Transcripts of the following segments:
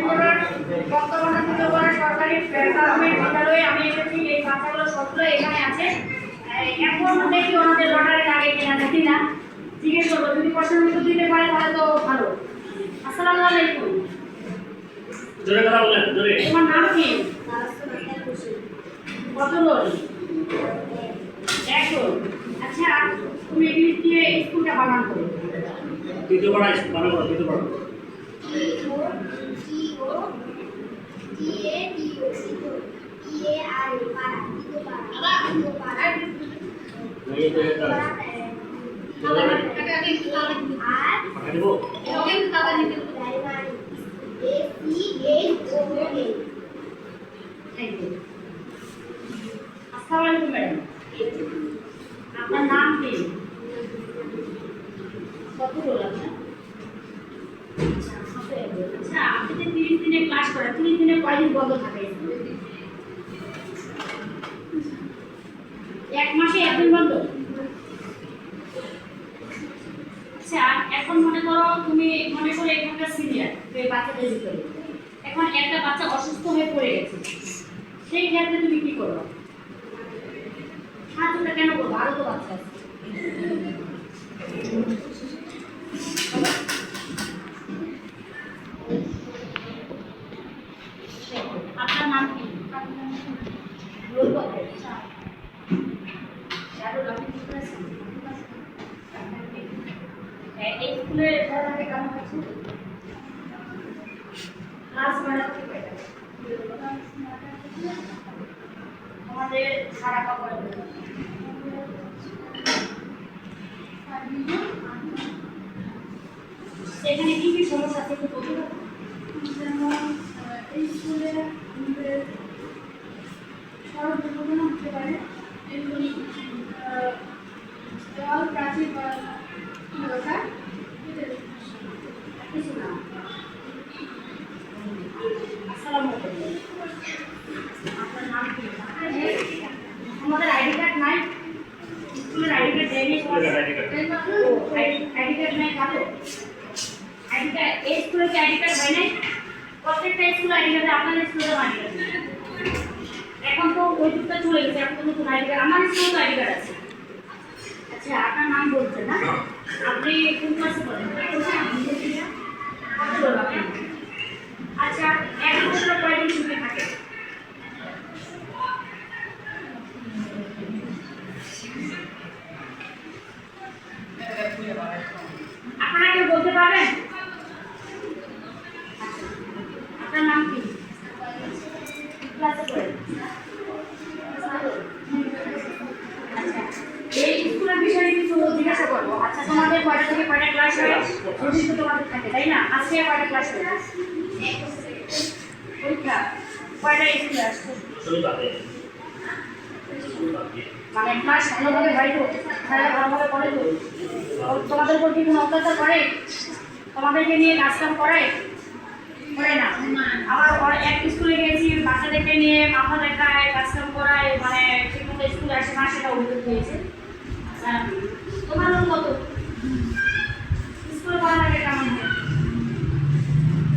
ত্রিপুরার বর্তমানে ত্রিপুরা সরকারি প্রাথমিক বিদ্যালয়ে আমি এসেছি। এই বাচ্চাগুলো সবগুলো এখানে আছে। এখন দেখি ওনাদের লটারি লাগে কিনা দেখি না? জিজ্ঞেস করব। যদি প্রশ্নের উত্তর দিতে পারে তাহলে তো ভালো। আসসালামু আলাইকুম। জোরে কথা বলেন জোরে। তোমার নাম কি? কত রোল এক আচ্ছা তুমি ইংলিশ দিয়ে স্কুলটা বানান করো। দ্বিতীয় পাড়া বানা করো দ্বিতীয় পাড়া এই তো এটা পাঠা দেবো থ্যাংক ইউ আসসালামু আলাইকুম ম্যাডাম আপনার নাম কত রোল আপনার আচ্ছা, আপনি তিরিশ দিনে ক্লাস করেন তিরিশ দিনে কয়দিন বন্ধ থাকে এক মাসে একদিন বন্ধ? আচ্ছা এখন মনে করো তুমি মনে করো এখানকার সিনিয়র এই বাচ্চাদের ভিতরে। এখন একটা বাচ্চা অসুস্থ হয়ে পড়ে গেছে, সেই ক্ষেত্রে তুমি কি করবে সাহায্যটা কেন করব? আরও তো বাচ্চা আছে আপনার নাম কি রোল কত? শাহরুখ, আপনি কি করেছেন? হ্যাঁ, এই স্কুলে পড়ালেখা কেমন হচ্ছে? ক্লাস বাড়াতে কয়টা? আমাদের সারা কাপড় সেখানে কি কি সমস্যা আছে বলতে? যেমন এই স্কুলে আমাদের সড়ক দুর্ঘটনা হতে পারে, এগুলি আহ, দেওয়াল প্রাচীর করা দরকার এটাই কিছু না আসসালামু আলাইকুম আপনার নাম কি আমাদের আইডি কার্ড নাই? স্কুলের আইডি কার্ড দেয়নি আইডি কার্ড। নাই কারও আইডি কার্ড এই স্কুলে কি আইডি কার্ড হয় নাই? প্রত্যেকটা স্কুলে আইডি কার্ড আপনাদের স্কুলে আইডি কার্ড এখন তো ওই যুগটা চলে গেছে এখন তো নতুন আইডি কার্ড আমার স্কুলে আইডি কার্ড আছে। আচ্ছা আপনার নাম বলছেন না? আপনি কোন ক্লাসে পড়েন? আচ্ছা এক বছর কয়দিন ছুটি থাকে আপনারা কেউ বলতে আচ্ছা, আপনার নাম কি? আচ্ছা এই স্কুলের বিষয়ে কিছু জিজ্ঞাসা করব। আচ্ছা তোমাদের কয়টা থেকে কয়টা ক্লাস হয়? তো তোমাদের থাকে তাই না? আজকে কয়টা ক্লাস হয়? পরীক্ষা? কয়টা স্কুলে আসছো মানে ক্লাস ভালোভাবে হয় তো খেলা ভালোভাবে করে তো। তোমাদের উপর কি কোনো অত্যাচার করে? তোমাদেরকে নিয়ে কাজ কাম করায় করে না। আবার এক স্কুলে গেছি, বাচ্চাদেরকে নিয়ে মাথা দেখায়, কাজ কাম করায় মানে ঠিকমতো স্কুলে আসে না সেটা অভিযোগ হয়েছে আচ্ছা তোমার কত? স্কুলে পড়া লাগে কেমন হয়?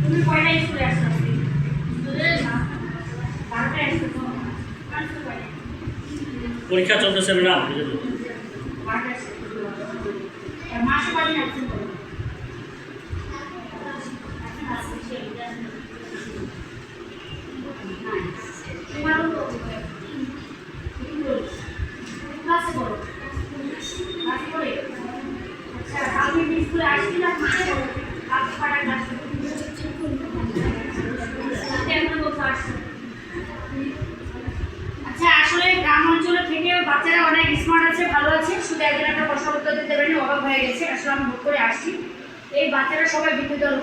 তুমি কয়টা স্কুলে আসছো পরীক্ষা চলতেছে না বুঝলি মাসে অঞ্চলে বাচ্চারা অনেক স্মার্ট আছে, ভালো আছে। শুধু একজন একটা প্রশ্ন উত্তর দিতে পারেনি অভাব হয়ে গেছে। আসলে আমি ভোট করে আসছি। এই বাচ্চারা সবাই বিদ্যুৎ দল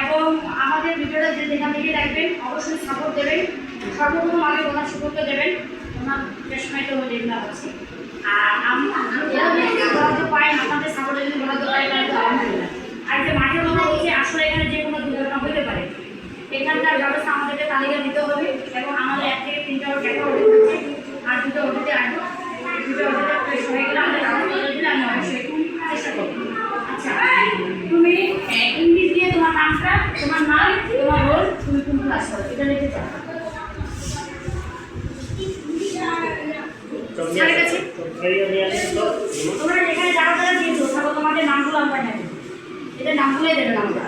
এবং আমাদের ভিডিওটা যে যেখান থেকে দেখবেন, অবশ্যই সাপোর্ট দেবেন। সর্বপ্রথম আগে ওনার সুযোগটা দেবেন। ওনার পেশমাইতে হয়ে যেগুলো আছে। আর আমি বরাদ্দ পাই আপনাদের সাপোর্টে যদি বরাদ্দ পাই তাহলে তো আলহামদুলিল্লাহ আর যে মাঠের কথা বলছি, আসলে এখানে যে কোনো দুর্ঘটনা হতে পারে। এখানকার ব্যবস্থা আমাদেরকে তালিকা দিতে হবে। এবং আমাদের এক থেকে তিনটা দেখা হচ্ছে। করে আচ্ছা তুমি ইংলিশ দিয়ে তোমার নামটা, তোমার নাম, তোমার এটা লিখে যাও চক স্যারের নিয়ে কাছে? আসো। চক খাইয়ে নিয়ে তো। তোমরা যেখানে যারা যারা দিয়েছ তারপর তোমাদের নামগুলো আমরা নেব এদের নামগুলোই দেবেন আমরা